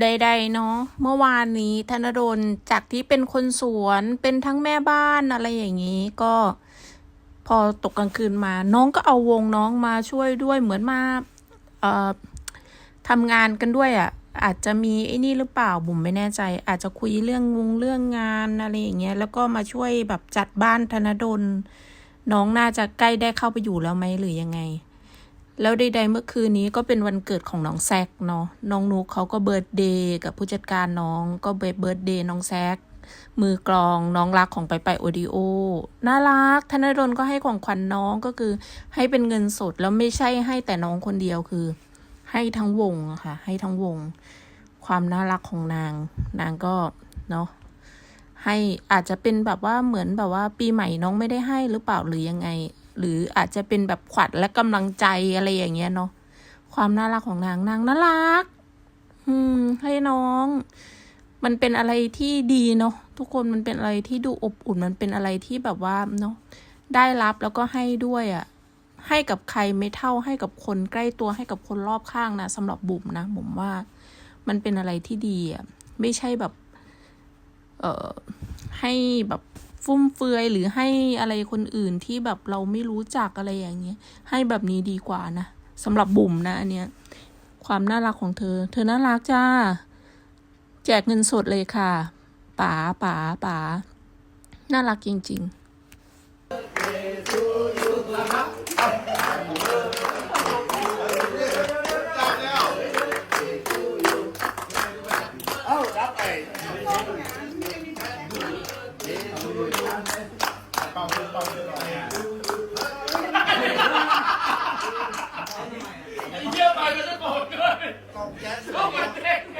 ใดๆเนาะเมื่อวานนี้ธนดลจากที่เป็นคนสวนเป็นทั้งแม่บ้านอะไรอย่างนี้ ก็พอตกกลางคืนมา น้องก็เอาวงน้องมาช่วยด้วยเหมือนมาเอ่อทำงานกันด้วยอะ่ะ อาจจะมีไอ้นี่หรือเปล่าบุ๋มไม่แน่ใจ อาจจะคุยเรื่องวงเรื่องงานอะไรอย่างเงี้ยแล้วก็มาช่วยแบบจัดบ้านธนดล น้องน่าจะใกล้ได้เข้าไปอยู่แล้วไหมหรือยังไง แล้วใดๆเมื่อคืนนี้ก็เป็นวันเกิดของน้องแซกเนาะน้องนุกเขาก็เบิร์ดเดย์กับผู้จัดการน้องก็เบิร์ดเดย์น้องแซกมือกลองน้องรักของไปไปโอดิโอน่ารักธนดลก็ให้ของขวัญน้องก็คือ ให้เป็นเงินสดแล้วไม่ใช่ให้แต่น้องคนเดียวคือ ให้ทั้งวงค่ะ ให้ทั้งวง ความน่ารักของนาง นางก็เนาะให้อาจจะเป็นแบบว่าเหมือนแบบว่าปีใหม่น้องไม่ได้ให้หรือเปล่าหรือยังไง หรืออาจจะเป็นแบบขวัญและกำลังใจอะไรอย่างเงี้ยเนาะความน่ารักของนางนางน่ารัก อืม ให้น้อง มันเป็นอะไรที่ดีเนาะทุกคนมันเป็นอะไรที่ดูอบอุ่นมันเป็นอะไรที่แบบว่าเนาะได้รับแล้วก็ให้ด้วยอะ่ะ ให้กับใครไม่เท่าให้กับคนใกล้ตัวให้กับคนรอบข้างนะสำหรับบุ๋มนะบุ๋มว่า มันเป็นอะไรที่ดีอะ่ะไม่ใช่แบบ เอ่อให้แบบ ฟุ่มเฟือยหรือให้อะไรคนอื่นที่แบบเราไม่รู้จักอะไรอย่างเงี้ย ให้แบบนี้ดีกว่านะสำหรับบุ๋มนะอันเนี้ย ความน่ารักของเธอ เธอน่ารักจ้า แจกเงินสดเลยค่ะป๋าป๋าป๋าน่ารักจริง ๆ เอ้ารับไอ้ เยี่ยไปมันจะโกรธเลย กองแก๊ส ก็มันเด็กไง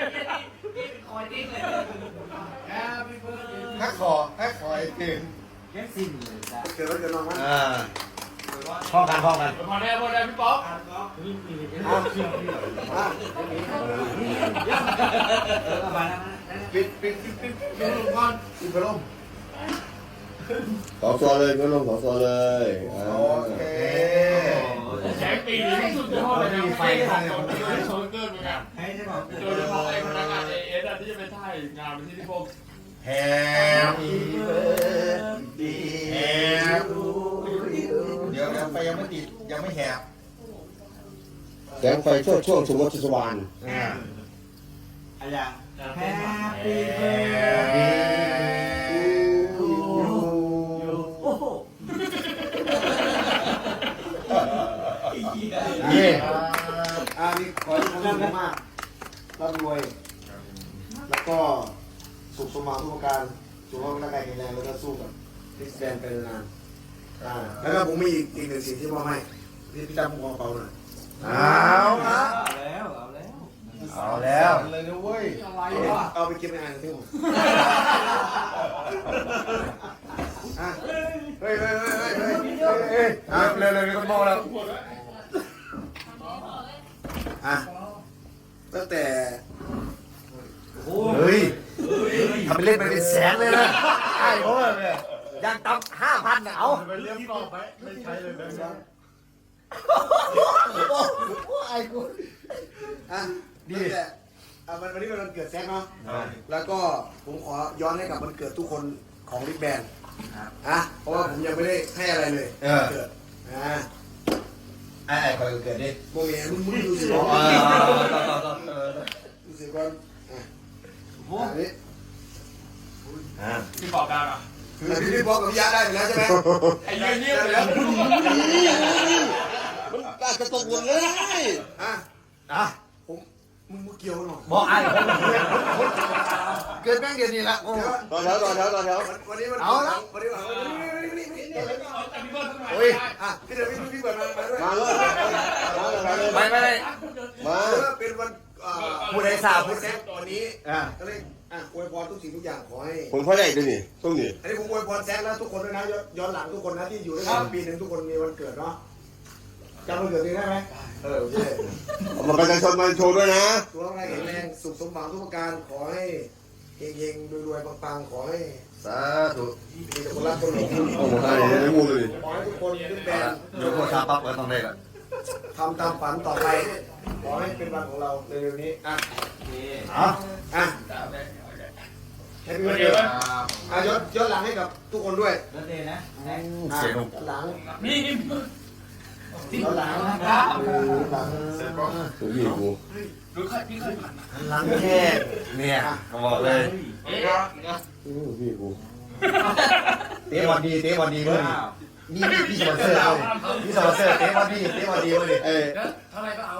ฮักคอฮักคอไอ้เพลงเกิดวันเกิดน้องมันอ่าพ่อกันพ่อกันพอได้พอได้พี่ป๊อกปิดปิดปิดปิดปิดลงก่อนปิดไปลงขอตัวเลยก็ลงขอตัวเลยอ่าโอเคแสงปีนี้สุดยอดเลยนะไฟของคนที่ไม่โชว์เกินเหมือนกันโดยเฉพาะไอ้พนักงานเอเอสที่จะไปถ่ายงานที่ที่พวก แฮปปี้เบิร์ดเดย์เดี๋ยวเดี๋ยวไฟยังไม่ติดยังไม่แหบแสงไฟช่วงช่วงสมมติสวรรค์อ่าแฮปปี้แฮปปี้นี่อ่านี่ขอให้ทุกคนมากร่ำรวย แล้วก็ สุขสมหวังทุกประการสุขภาพร่างกายแข็งแรงแล้วก็สู้กับพิสแบนไปนานๆอ่าแล้วก็ผมมีอีกอีกหนึ่งสิ่งที่มอบให้พี่พี่ตั้มผมขอเปาหน่อยเอาละเอาแล้วเลยนะเว้ยเอาไปเก็บในอ่างที่ผมอะเฮ้ยเฮ้ยเฮ้ยเฮ้ยเฮ้ยเฮ้ยอะเร็วเร็วเร็วก็มองแล้วอะตั้งแต่เฮ้ย ทำเป็นเล่นไปเป็นแสนเลยนะไอ้โอ้ยยังต่ำห้าพันเอาเป็นเรื่องต่อไปไม่ใช่เลยนะไอ้กูอะดีแต่อะวันวันนี้เป็นวันเกิดแซกเนาะแล้วก็ผมขอย้อนให้กับวันเกิดทุกคนของลิกแบนอะเพราะว่าผมยังไม่ได้ให้อะไรเลยเกิดอะไอ้ไอ้คอยเกิดดิโมเมนมึงมึงดูสิอ๋อก่อนต่อต่อต่อเออดูสิก่อนอะอันนี้ อ่าพี่ป๊อกได้ปะแล้วพี่พี่บอกกับพี่ยาได้อยู่แล้วใช่ไหมไอ้เงี้ยเงี้ยไปแล้วมันอาจจะตกหล่นเลยอะอะผมมึงมึงเกี่ยวหน่อยบอกไอ้คนเกิดแม่งเดียวนี้ละโอ้ต่อแถวต่อแถวต่อแถววันนี้มันเอาละวันนี้วันนี้แต่พี่เบิร์ดทำไมโอ้ยอะพี่เดี๋ยวพี่พี่เปิดมามาด้วยมาเลยมาเลยไม่ไม่มาเพื่อเป็นวันผู้ใดสาวผู้แซกตอนนี้อ่าก็เลย อะอวยพรทุกสิ่งทุกอย่างขอให้ ผมพ่อใหญ่ด้วยนี่ต้องนี่อันนี้ผมอวยพรแซกแล้วทุกคนด้วยนะย้อนหลังทุกคนนะที่อยู่ด้วยกันปีหนึ่งทุกคนมีวันเกิดเนาะจำวันเกิดนี้ได้ไหมเออโอเคเอามาประชาชนมาโชว์ด้วยนะสุขภาพแข็งแรงสุขสมหวังทุกประการขอให้เฮงๆรวยๆปังๆขอให้สาธุมีแต่คนรักคนหลงโอ้โหให้ให้มูเลยขอให้ทุกคนขึ้นแบนยกโทรศัพท์ปั๊บก็ต้องได้ละทำตามฝันต่อไป ขอให้เป็นวันของเราเร็วๆนี้อะอะอะ ให้พี่เบิร์ดเดย์อะยศยศหลังให้กับทุกคนด้วยรถเดย์นะอะหลังนี่นี่ยศหลังนะครับเออหลังถูกพี่กูดูเคยพี่เคยผ่านหลังแค่เนี่ยเขาบอกเลยเอ๊ะถูกพี่กูเตะวันดีเตะวันดีเลยนี่นี่พี่สปอนเซอร์เลยพี่สปอนเซอร์เตะวันดีเตะวันดีเลยเอ้ยเท่าไรก็เอา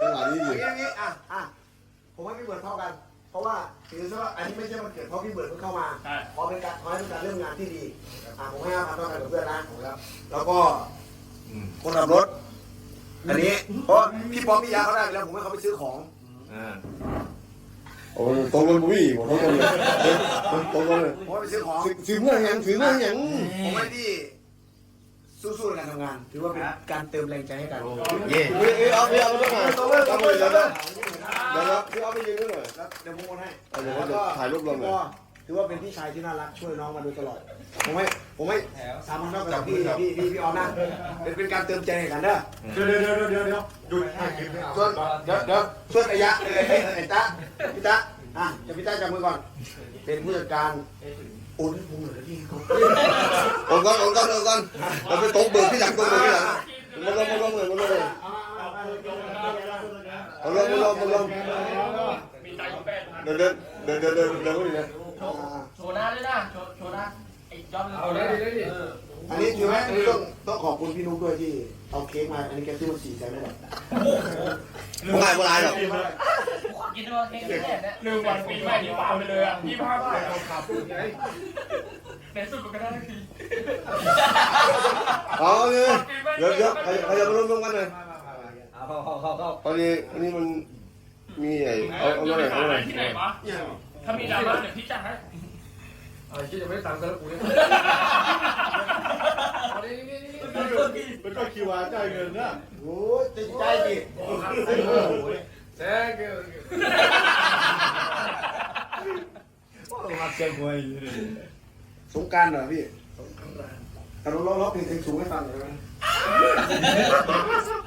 สถานที่อดีย่างนี้อย่างนี้อะอะ ผมให้พี่เบิร์ดเท่ากัน เพราะว่าถือซะว่าอันนี้ไม่ใช่วันเกิดเพราะพี่เบิร์ดเพิ่งเข้ามาใช่ ขอเป็นการขอให้เป็นการเริ่มงานที่ดีอะผมให้ห้าพันเท่ากันกับเพื่อนนะแล้วก็คนขับรถ อันนี้ เพราะพี่ป๊อปพี่ยาเขาได้ไปแล้วผมให้เขาไปซื้อของโอ้ตรงกันพี่ผมตรงกันเลยตรงกันเลยผมให้ไปซื้อของถือเมื่อแหงถือเมื่อแหงผมให้ที่สู้ๆในการทำงาน ถือว่าเป็นการเติมแรงใจให้กัน เย่ เอ้ยเอ้ยเอาพี่เอาไปด้วยหน่อยตรงเลยตรเอางไปเลยเดี๋ยวตรนะงเลย เดี๋ยวนะพี่เอาไปยืนด้วยหน่อย แล้วเดี๋ยวผมโอนให้เอาเดี๋ยวผมจะถ่ายรูปลงหน่อย ถือว่าเป็นพี่ชายที่น่ารักช่วยน้องมาโดยตลอด ผมให้ผมให้สามพันเท่ากับพี่พี่พี่พี่ออมนะเป็นเป็นการเติมใจให้กันเด้อเดี๋ยวเดี๋ยวเดี๋ยวเดี๋ยวเดี๋ยวหยุดถ่ายคลิปไม่เอาส่วนเดี๋ยวเดี๋ยวส่วนระยะเอ้ยเอ้ยไอ้ตาพี่ตาอะเดี๋ยวพี่ตาจับมือก่อน เป็นผู้จัดการโอนให้ผมเหรอพี่เขาโอนก่อนโอนก่อนโอนก่อนเราไปตรงเบิกที่หลังตรงเบิกที่หลังมาลงมาลงเลยมาลงเลยมาลงมาลงมาลง มีใจอยู่แป ดพันเดินเดินเดินเดินเดินเดินเดินโชว์หน้าด้วยนะโชว์โชว์หน้าไอ้ยอดเอาได้ดิได้ดิอันนี้ถือว่าอันนี้ต้องต้องขอบคุณพี่นุ๊กด้วยที่เอาเค้กมา อันนี้แกซื้อมาสี่แสนไม่หรอกไม่ได้ไม่ได้หรอกกินด้วยเค้กแค่เนี่ยหนึ่งวันปีใหม่ที่ฟาร์มไปเลยอะยี่ห้าบาทขับไงในสุดมันก็ได้ทีเอาเลยเดี๋ยวเดี๋ยวใครใครจะมาร่วมร่วมกันเลยเอาเข้าเข้าเข้าเข้าตอนนี้อันนี้มัน มีไอ้เอาเอาจะอะไรไปเอาหาอะไรที่ไหนวะถ้ามีดราม่าเดี๋ยวพี่จัดให้ไอ้ที่ยังไม่ได้ตังค์กันแล้วกูเนี่ยเอาดินี่นี่นี่มันก็คิวอาร์จ่ายเงินนะโอ้ยติดใจดิแซ่เกลมาเชียงมวยสงกรารเหรอพี่แต่เราร้องเพลงเพลงสูงให้ฟังหน่อยได้ไหม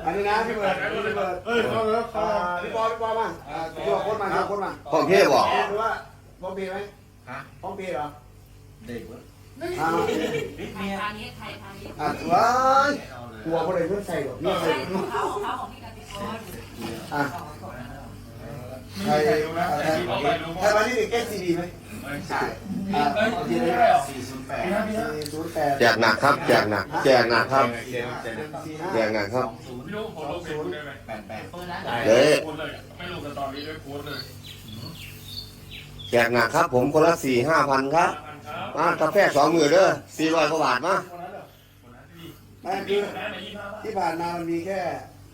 อันนี้นะพี่เบิร์ดพี่เบิร์ดเอ้ยเข้าแล้วเข้าพี่บอลพี่บอลมาอ่าพี่บอลโค้ดมาพี่บอลโค้ดมาของเทพบอหรือว่าพอมเพย์ไหมพร้อมเพย์เหรอเด็กวะอ่าทางนี้ใครทางนี้อะว้ายกลัวคนไหนเพื่อนใส่หรอกพี่ใส่ของเขาของเขาของพี่กันติกรอะใครใครใครมาที่เด็กแก้ซีดีไหม ใช่อ่าเอ้ยเอาทีพี่เลยได้เหรอสี่ศูนย์แปดพี่นะพี่นะสี่ศูนย์แปดแจกหนักครับ แจกหนัก แจกหนักครับสี่ห้าแจกหนักครับพี่รู้ผมลงเฟซบุ๊กได้ไหมแปดแปดเปิดร้านเด้อโพสเลยไม่ลงกันตอนนี้ด้วยโพสเลยแจกหนักครับ ผมคนละสี่ห้าพันครับครับมากาแฟสองหมื่นเด้อสี่ร้อยกว่าบาทมาไม่คือที่ผ่านมามันมีแค่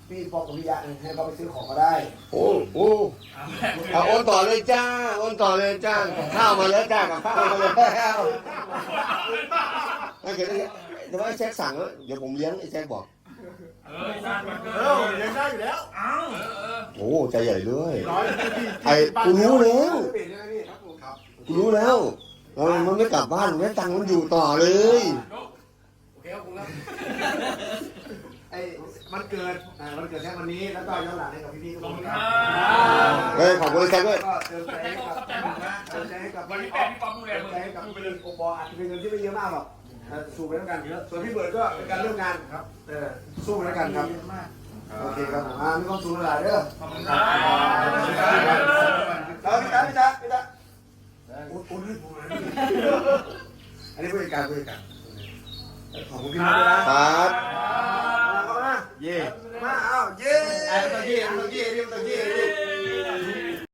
พี่ปอกกับพี่ยะให้เขาไปซื้อของก็ได้โอ้โอ้เอาโอนต่อเลยจ้าโอนต่อเลยจ้ากับข้าวมาแล้วจ้ากับข้าวมาแล้วถ้าเกิดแต่ว่าไอ้แจ็คสั่งแล้วเดี๋ยวผมเลี้ยงไอ้แจ็คบอกเออสร้างมันก็เออเลี้ยงได้อยู่แล้วอ้าวเออโอ้ใจใหญ่เลยร้อยไอ้กูรู้แล้วเปลี่ยนใช่ไหมพี่ครับผมครับกูรู้แล้วเออมันไม่กลับบ้านแม่ตังค์มันอยู่ต่อเลย โอเคครับผมแล้ว ไอ้ มันเกิดอ่ามันเกิดแค่วันนี้แล้วก็ย้อนหลังให้กับพี่ๆทุกขอบคคุนณคครัรับบเฮ้ยขอบคุณไอ้แจ็คด้วย ก็เติมใจให้กับเติมใจให้กับวันนี้พี่แปดพี่ป๊อปดูแลเติมมึงใจให้กับดูไปพี่เลยโอปออาจจะเป็นเงินที่ไม่เยอะมากหรอกอ่าสู้ไปแล้วกันส่วนพี่เบิร์ดก็เป็นการเริ่มงานครับเออสู้ไปแล้วกันครับโอเคครับผมอ่ามีความสุขหลายๆเด้อขอบคุณครับเอาพี่ตาพี่ตาพี่ตาโอ้โหนี่ผมเลยอันนี้ผู้จัดการผู้จัดการขอบคุณพี่มากเลยนะครับมา เข้ามาเย่มาเอาเย้ไอ้ตัวเย้ตัวเย้นี่ตัวเย้นี่